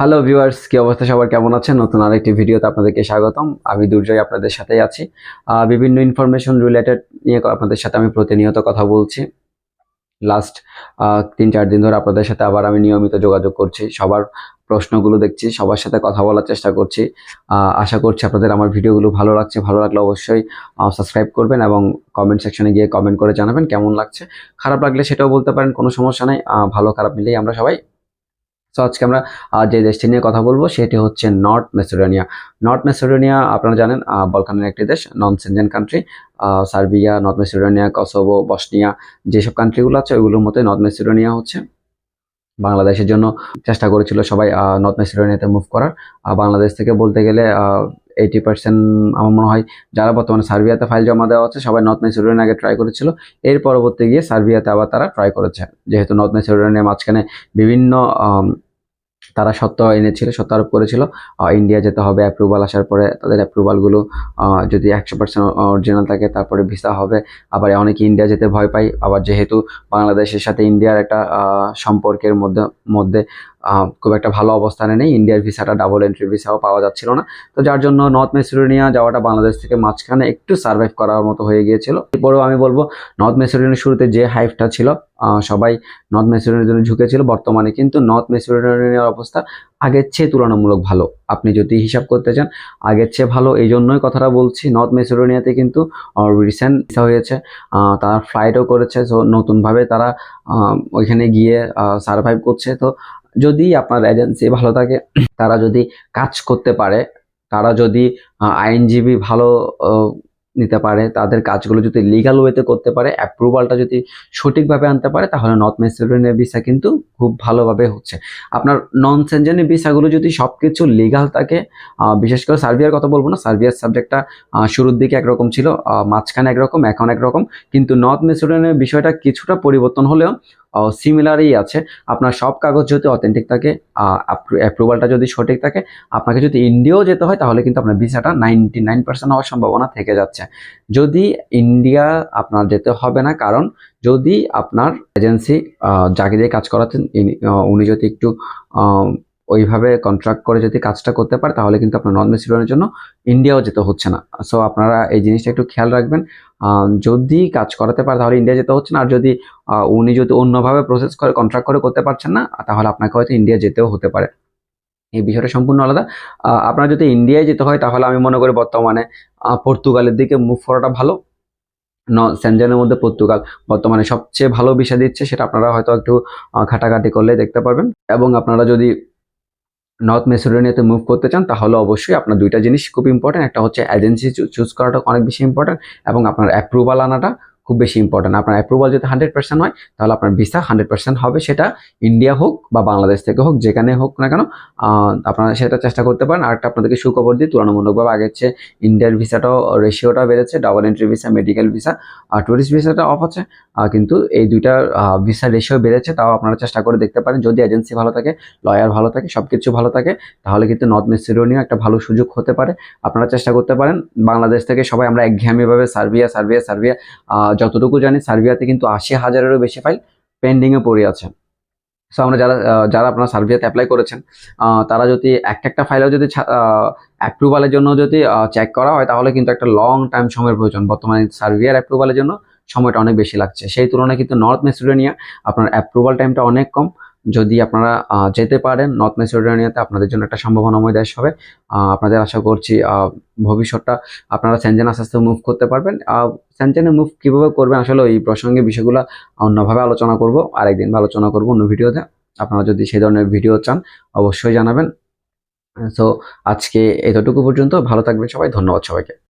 Hello viewers কি অবস্থা? সবার কেমন আছেন? নতুন আরেকটি ভিডিওতে আপনাদেরকে স্বাগতম। আমি দুর্জয় আপনাদের সাথেই আছি। বিভিন্ন ইনফরমেশন রিলেটেড নিয়ে আপনাদের সাথে আমি প্রতিনিয়ত কথা বলছি। লাস্ট তিন চার দিন ধরে আপনাদের সাথে আবার আমি নিয়মিত যোগাযোগ করছি। সবার প্রশ্নগুলো দেখছি, সবার সাথে কথা বলার চেষ্টা করছি। আশা করছি আপনাদের আমার ভিডিওগুলো ভালো লাগছে। ভালো লাগলে অবশ্যই সাবস্ক্রাইব করবেন এবং কমেন্ট সেকশনে গিয়ে কমেন্ট করে জানাবেন কেমন লাগছে। খারাপ লাগলে সেটাও বলতে পারেন, কোনো সমস্যা নেই। ভালো খারাপ মিলেই আমরা সবাই তো আজকে আমরা যে দেশটি নিয়ে কথা বলব, সেটি হচ্ছে নর্থ মেসিডোনিয়া নর্থ মেসিডোনিয়া আপনারা জানেন বলকানের একটি দেশ non Schengen country Serbia North Macedonia Kosovo Bosnia যেসব কান্ট্রিগুলো আছে, ওইগুলোর মধ্যে নর্থ মেসিডোনিয়া হচ্ছে। বাংলাদেশের জন্য চেষ্টা করেছিল সবাই নর্থ মেসিডোনিয়াতে মুভ করার। বাংলাদেশ থেকে বলতে গেলে এইটি পার্সেন্ট আমার মনে হয়, যারা বর্তমানে সার্বিয়াতে ফাইল জমা দেওয়া আছে সবাই নর্থ মেসিডোনিয়া আগে ট্রাই করেছিল। এর পরবর্তী গিয়ে সার্বিয়াতে আবার তারা ট্রাই করেছে। যেহেতু নর্থ মেসিডোনিয়া মাঝখানে বিভিন্ন তারা সত্য এনেছিল, সত্য আরোপ করেছিল। ইন্ডিয়া যেতে হবে অ্যাপ্রুভাল আসার পরে তাদের অ্যাপ্রুভালগুলো যদি একশো পার্সেন্ট অরিজিনাল থাকে তারপরে ভিসা হবে। আবার অনেকে ইন্ডিয়া যেতে ভয় পায়। আবার যেহেতু বাংলাদেশের সাথে ইন্ডিয়ার একটা সম্পর্কের মধ্যে মধ্যে খুব একটা ভালো অবস্থানে নেই। ইন্ডিয়ার ভিসাটা ডাবল এন্ট্রি ভিসাও পাওয়া যাচ্ছিল না। তো যার জন্য নর্থ মেসিডোনিয়া যাওয়াটা বাংলাদেশ থেকে মাঝখানে একটু সার্ভাইভ করার মতো হয়ে গিয়েছিল। এরপরেও আমি বলব নর্থ মেসিডোনিয়ার শুরুতে যে হাইফটা ছিল সবাই নর্থ মেসিডোনিয়ার জন্য ঝুঁকেছিল। বর্তমানে কিন্তু নর্থ মেসিডোনিয়ার অবস্থা আগের চেয়ে তুলনামূলক ভালো। আপনি যদি হিসাব করতে চান, আগের চেয়ে ভালো এই জন্যই কথাটা বলছি। নর্থ মেসিডোনিয়াতে কিন্তু রিসেন্ট হয়েছে। তারা ফ্লাইটও করেছে। তো নতুনভাবে তারা ওইখানে গিয়ে সার্ভাইভ করছে। তো যদি আপনার এজেন্সি ভালো থাকে তারা যদি কাজ করতে পারে তারা যদি আইনজীবী ভালো নিতে পারে, তাদের কাজগুলো যদি লিগাল ওয়েতে করতে পারে অ্যাপ্রুভালটা যদি সঠিকভাবে আনতে পারে, তাহলে নর্থ মেসিডোনিয়া ভিসা কিন্তু খুব ভালোভাবে হচ্ছে। আপনার নন সেনজেনের ভিসাগুলো যদি সব কিছু লিগাল থাকে বিশেষ করে সার্বিয়ার কথা বলব না, সার্বিয়ার সাবজেক্টটা শুরুর দিকে একরকম ছিল মাঝখানে একরকম, এখন একরকম, কিন্তু নর্থ মেসিডোনিয়ার বিষয়টা কিছুটা পরিবর্তন হলেও সিমিলারই আছে। আপনার সব কাগজ যদি অথেন্টিক থাকে অ্যাপ্রুভালটা যদি সঠিক থাকে, আপনাকে যদি ইন্ডিয়াও যেতে হয়, তাহলে কিন্তু আপনার ভিসাটা নাইনটি নাইন পার্সেন্ট হওয়ার সম্ভাবনা থেকে যাচ্ছে। যদি ইন্ডিয়া আপনার যেতে হবে না, কারণ যদি আপনার এজেন্সি যাকে দিয়ে কাজ করাচ্ছেন উনি যদি একটু ওইভাবে কন্ট্রাক্ট করে যদি কাজটা করতে পারে, তাহলে কিন্তু আপনার নন মেসিডনের জন্য ইন্ডিয়াও যেতে হচ্ছে না। সো আপনারা এই জিনিসটা একটু খেয়াল রাখবেন। যদি কাজ করাতে পারে, তাহলে ইন্ডিয়া যেতে হচ্ছে না। আর যদি উনি যদি অন্যভাবে প্রসেস করে কন্ট্রাক্ট করে করতে পারছেন না, তাহলে আপনাকে হয়তো ইন্ডিয়া যেতেও হতে পারে। এই বিষয়টা সম্পূর্ণ আলাদা। আপনার যদি ইন্ডিয়ায় যেতে হয়, তাহলে আমি মনে করি বর্তমানে পর্তুগালের দিকে মুভ করাটা ভালো। ন সেনজেনের মধ্যে পর্তুগাল বর্তমানে সবচেয়ে ভালো ভিসা দিচ্ছে, সেটা আপনারা হয়তো একটু ঘাটাঘাটি করলে দেখতে পারবেন। এবং আপনারা যদি নর্থ মেসিডোনিয়াতে মুভ করতে চান, তাহলে অবশ্যই আপনার দুইটা জিনিস খুব ইম্পর্টেন্ট একটা হচ্ছে এজেন্সি চুজ করাটা অনেক বেশি ইম্পর্টেন্ট এবং আপনার অ্যাপ্রুভাল আনাটা খুব বেশি ইম্পর্টেন্ট আপনার অ্যাপ্রুভাল যদি হান্ড্রেড পার্সেন্ট হয়, তাহলে আপনার ভিসা হান্ড্রেড পার্সেন্ট হবে। সেটা ইন্ডিয়া হোক বা বাংলাদেশ থেকে হোক, যেখানে হোক না কেন আপনারা সেটা চেষ্টা করতে পারেন। আরেকটা আপনাদেরকে সুখবর দিই, তুলনামূলকভাবে আগের চেয়ে ইন্ডিয়ার ভিসাটাও রেশিওটা বেড়েছে। Double entry visa medical visa আর ট্যুরিস্ট ভিসাটা অফ আছে। কিন্তু এই দুইটা ভিসা রেশিও বেড়েছে, তাও আপনারা চেষ্টা করে দেখতে পারেন। যদি এজেন্সি ভালো থাকে লয়ার ভালো থাকে সব কিছু ভালো থাকে, তাহলে কিন্তু নর্থ মেসিডোনিয়া একটা ভালো সুযোগ হতে পারে। আপনারা চেষ্টা করতে পারেন। বাংলাদেশ থেকে সবাই আমরা একঘেয়েমিভাবে সার্বিয়া সার্বিয়া সার্বিয়া যতটুকু জানি, সার্বিয়াতে কিন্তু আশি হাজারেরও বেশি ফাইল পেন্ডিংয়ে পড়ে আছে। সো আমরা যারা যারা আপনারা সার্ভিয়াতে অ্যাপ্লাই করেছেন তারা যদি একটা একটা ফাইলেও যদি অ্যাপ্রুভালের জন্য যদি চেক করা হয়, তাহলে কিন্তু একটা লং টাইম সময়ের প্রয়োজন। বর্তমানে সার্বিয়ার অ্যাপ্রুভালের জন্য সময়টা অনেক বেশি লাগছে। সেই তুলনায় কিন্তু নর্থ মেসিডোনিয়া আপনার অ্যাপ্রুভাল টাইমটা অনেক কম। যদি আপনারা যেতে পারেন নর্থ মেসিডোনিয়াতে আপনাদের জন্য একটা সম্ভাবনাময় দেশ হবে। আপনাদের আশা করছি ভবিষ্যৎটা আপনারা সেনজেন আস্তে আস্তে মুভ করতে পারবেন। সেনজেনে মুভ কীভাবে করবেন আসলে এই প্রসঙ্গে বিষয়গুলো অন্যভাবে আলোচনা করব। আরেকদিন আলোচনা করব অন্য ভিডিওতে। আপনারা যদি সেই ধরনের ভিডিও চান, অবশ্যই জানাবেন। সো, আজকে এতটুকু পর্যন্ত। ভালো থাকবেন সবাই। ধন্যবাদ সবাইকে।